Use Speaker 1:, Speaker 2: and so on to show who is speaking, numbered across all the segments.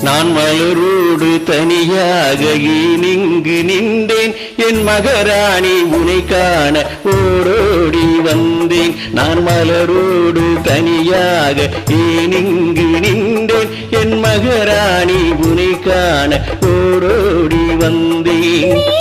Speaker 1: நான் மலரோடு தனியாக இனிங்கு நின்றேன். என் மகராணி உனை காண ஓடோடி வந்தேன். நான் மலரோடு தனியாக இங்கு நின்றேன். என் மகராணி உனை காண ஓடோடி வந்தேன்.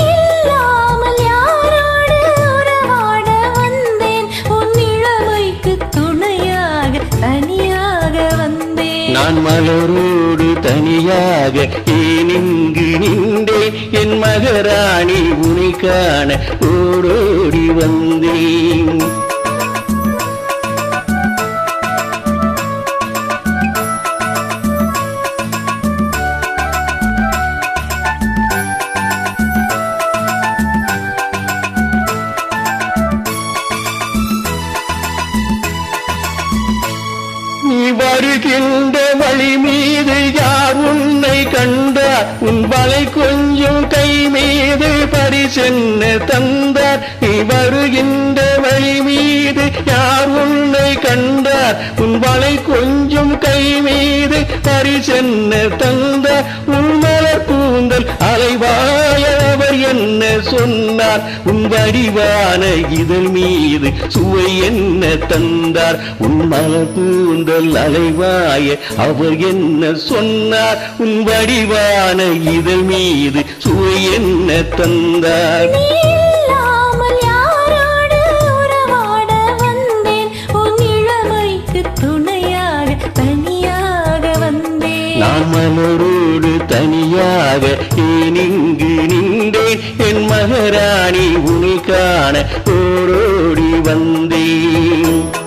Speaker 1: நான் மலரோடு தனியாக ஏனிங்கு நின்றே என் மகராணி உனை காண ஓடோடி வந்தேன். வருகின்ற தந்தார் நீ வருகின்ற வழி மீது யார் உன்னை கண்டார்? உன் வலை கொஞ்சம் கை மீது பரிசென்ன தந்தார் உன் மலர் கூந்தல் அலைவார். சொன்னார். உன் வடிவான இதழ் மீது சுவை என்ன தந்தார்? உன் மலர் கூந்தல் அலைவாய அவர் என்ன சொன்னார்? உன் வடிவான இதழ் மீது சுவை என்ன தந்தார்? நான் மலரோடு தனியாக ஏன் இங்கு நின்றேன் என் மகராணி உனி காண ஓடோடி வந்தேன்.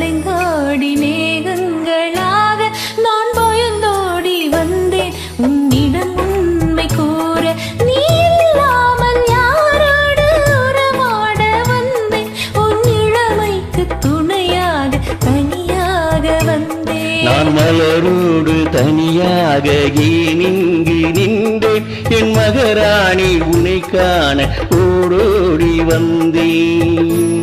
Speaker 2: கருங்கூந்தல் கலைந்தாடி மேகங்களாக நான் பயந்தோடி வந்தேன். உன்னிடம் உண்மை கூற நீ இல்லாமல் யாரோடு உறவாட வந்தேன். உன் இளமைக்கு துணையாக தனியாக வந்தேன்.
Speaker 1: நான் மலரோடு தனியாக ஏன் நின்றேன். என் மகராணி உனைக்கான ஓடோடி வந்தேன்.